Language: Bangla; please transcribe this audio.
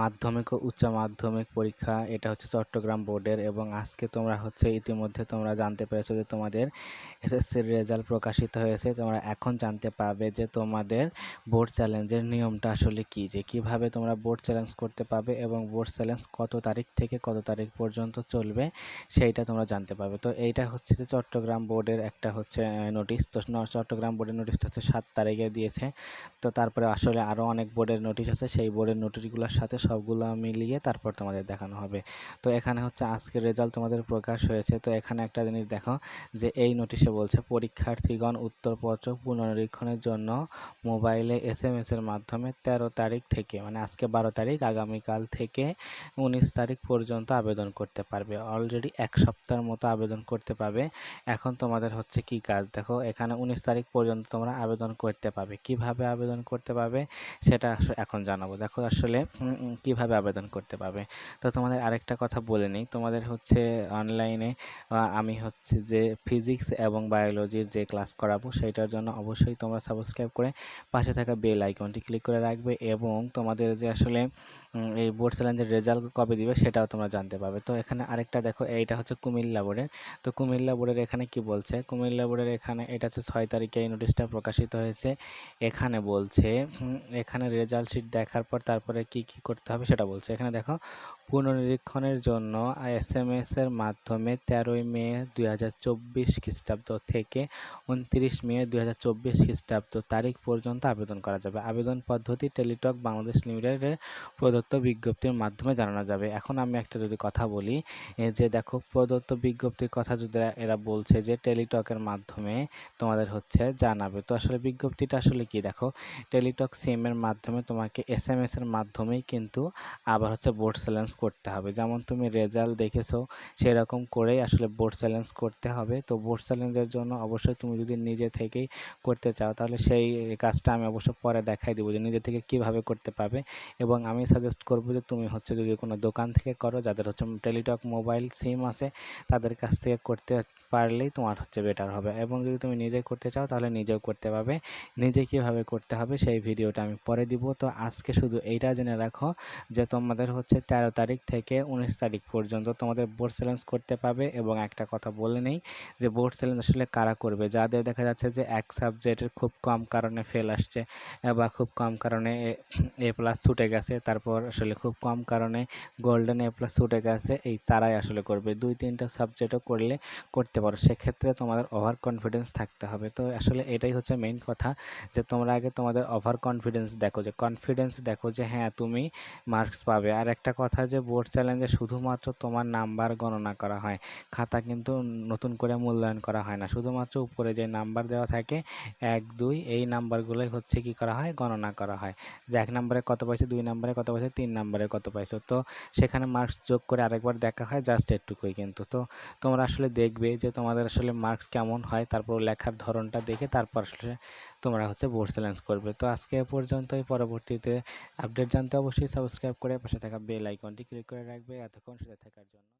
মাধ্যমিক ও উচ্চ মাধ্যমিক পরীক্ষা, এটা হচ্ছে চট্টগ্রাম বোর্ডের এবং আজকে তোমরা হচ্ছে ইতিমধ্যে তোমরা জানতে পেরেছ যে তোমাদের এসএসসির রেজাল্ট প্রকাশিত হয়েছে। তোমরা এখন জানতে পারবে যে তোমাদের বোর্ড চ্যালেঞ্জের নিয়মটা আসলে কি, যে কীভাবে তোমরা বোর্ড চ্যালেঞ্জ করতে পারবে এবং বোর্ড চ্যালেঞ্জ কত তারিখ থেকে কত তারিখ পর্যন্ত চলবে সেইটা তোমরা জানতে পারবে। তো এইটা হচ্ছে যে চট্টগ্রাম বোর্ডের একটা হচ্ছে নোটিশ। তো চট্টগ্রাম বোর্ডের নোটিশটা হচ্ছে সাত তারিখে দিয়েছে। তো তারপরে আসলে আরও অনেক বোর্ডের নোটিশ আছে। সেই বোর্ডের নোটিশগুলোর সাথে সবগুলো মিলিয়ে তারপর তোমাদের দেখানো হবে। তো এখানে হচ্ছে আজকের রেজাল্ট তোমাদের প্রকাশ হয়েছে। তো এখানে একটা জিনিস দেখো যে এই নোটিশে বলছে, পরীক্ষার্থীগণ উত্তরপত্র পুনরীক্ষণের জন্য মোবাইলে এস এম এর মাধ্যমে তেরো তারিখ থেকে মানে আজকে বারো তারিখ, আগামীকাল থেকে উনিশ তারিখ পর্যন্ত আবেদন করতে পারবে। অলরেডি এক সপ্তাহের মতো আবেদন করতে পারবে। এখন তোমাদের হচ্ছে কি কাজ? দেখো, এখানে উনিশ তারিখ পর্যন্ত তোমরা আবেদন করতে পারবে। কীভাবে আবেদন করতে পারবে সেটা এখন জানাব। দেখো আসলে কীভাবে আবেদন করতে পারবে? তো তোমাদের আরেকটা কথা বলে নিই। তোমাদের হচ্ছে অনলাইনে আমি হচ্ছে যে ফিজিক্স এবং বায়োলজির যে ক্লাস করাবো সেটার জন্য অবশ্যই তোমরা সাবস্ক্রাইব করে পাশে থাকা বেল আইকনটি ক্লিক করে রাখবে এবং তোমাদের যে আসলে এই বোর্ড চ্যালেঞ্জের রেজাল্ট কবে দিবে সেটাও তোমরা জানতে পারবে। তো এখানে আরেকটা দেখো, এইটা হচ্ছে কুমিল্লা বোর্ডের তো কুমিল্লা বোর্ডের এখানে কি বলছে? কুমিল্লা বোর্ডের এখানে, এটা হচ্ছে ছয় তারিখে এই নোটিশটা প্রকাশিত হয়েছে। এখানে বলছে এখানে রেজাল্ট শিট দেখার পর তারপরে কি কি করতে হবে সেটা বলছে। এখানে দেখো পুনরীক্ষণের জন্য এস এম এস এর মাধ্যমে তেরোই মে দুই হাজার চব্বিশ খ্রিস্টাব্দ থেকে উনত্রিশ মে দুই হাজার চব্বিশ খ্রিস্টাব্দ তারিখ পর্যন্ত আবেদন করা যাবে। আবেদন পদ্ধতি টেলিটক বাংলাদেশ লিমিটেডের প্রদত্ত বিজ্ঞপ্তির মাধ্যমে জানানো যাবে। এখন আমি একটা যদি কথা বলি যে দেখো, প্রদত্ত বিজ্ঞপ্তির কথা যদি এরা বলছে যে টেলিটকের মাধ্যমে তোমাদের হচ্ছে জানাবে। তো আসলে বিজ্ঞপ্তিটা আসলে কি দেখো, টেলিটক সিমের মাধ্যমে তোমাকে এস এর মাধ্যমেই কিন্তু আবার হচ্ছে বোর্ড চ্যালেঞ্জ করতে হবে। যেমন তুমি রেজাল্ট দেখেছ, সেরকম করেই আসলে বোর্ড চ্যালেঞ্জ করতে হবে। তো বোর্ড চ্যালেঞ্জের জন্য অবশ্যই তুমি যদি নিজে থেকেই করতে চাও, তাহলে সেই কাজটা আমি অবশ্য পরে দেখাই দেবো যে নিজে থেকে কীভাবে করতে পারবে। এবং আমি সাজেস্ট করব যে তুমি হচ্ছে যদি কোনো দোকান থেকে করো, যাদের হচ্ছে টেলিটক মোবাইল সিম আছে, তাদের কাছ থেকে করতে পারলেই তোমার হচ্ছে বেটার হবে। এবং যদি তুমি নিজে করতে চাও, তাহলে নিজেও করতে পারবে। নিজে কীভাবে করতে হবে, সেই ভিডিওটা আমি পরে দিব। তো আজকে শুধু এইটা জেনে রাখো যে তোমাদের হচ্ছে তেরো তারিখ থেকে উনিশ তারিখ পর্যন্ত তোমাদের বোর্ড চ্যালেঞ্জ করতে পারবে এবং একটা কথা বলে নেই যে বোর্ড চ্যালেঞ্জ আসলে কারা করবে? যাদের দেখা যাচ্ছে যে এক সাবজেক্টের খুব কম কারণে ফেল আসছে বা খুব কম কারণে এ প্লাস ছুটে গেছে, তারপর আসলে খুব কম কারণে গোল্ডেন এ প্লাস ছুটে গেছে, এই তারাই আসলে করবে। দুই তিনটা সাবজেক্টও করলে, করতে পারো। সেক্ষেত্রে তোমাদের ওভার কনফিডেন্স থাকতে হবে। তো আসলে এটাই হচ্ছে মেইন কথা যে তোমরা আগে তোমাদের ওভার কনফিডেন্স দেখো, যে কনফিডেন্স দেখো যে হ্যাঁ তুমি মার্কস পাবে। আর একটা কথা যে বোর্ড চ্যালেঞ্জে শুধুমাত্র তোমার নাম্বার গণনা করা হয়। খাতা কিন্তু নতুন করে মূল্যায়ন করা হয় না। শুধুমাত্র উপরে যে নাম্বার দেওয়া থাকে, এক, দুই, এই নাম্বারগুলোই হচ্ছে কি করা হয়? গণনা করা হয়। যে এক নম্বরে কত পাইছে দুই নম্বরে কত পাইছে তিন নম্বরে কত পাইছো তো সেখানে মার্কস যোগ করে আরেকবার দেখা হয় জাস্ট এটুকুই কিন্তু। তো তোমরা আসলে দেখবে যে তোমাদের আসলে মার্কস কেমন হয়, তারপর লেখার ধরনটা দেখে তারপর আসলে তোমরা হচ্ছে বোর্ড চ্যালেঞ্জ করবে। তো আজকে পর্যন্তই। পরবর্তীতে আপডেট জানতে অবশ্যই সাবস্ক্রাইব করে পাশে থাকা বেল আইকনটি ক্লিক করে রাখবে। এতক্ষণ সাথে থাকার জন্য।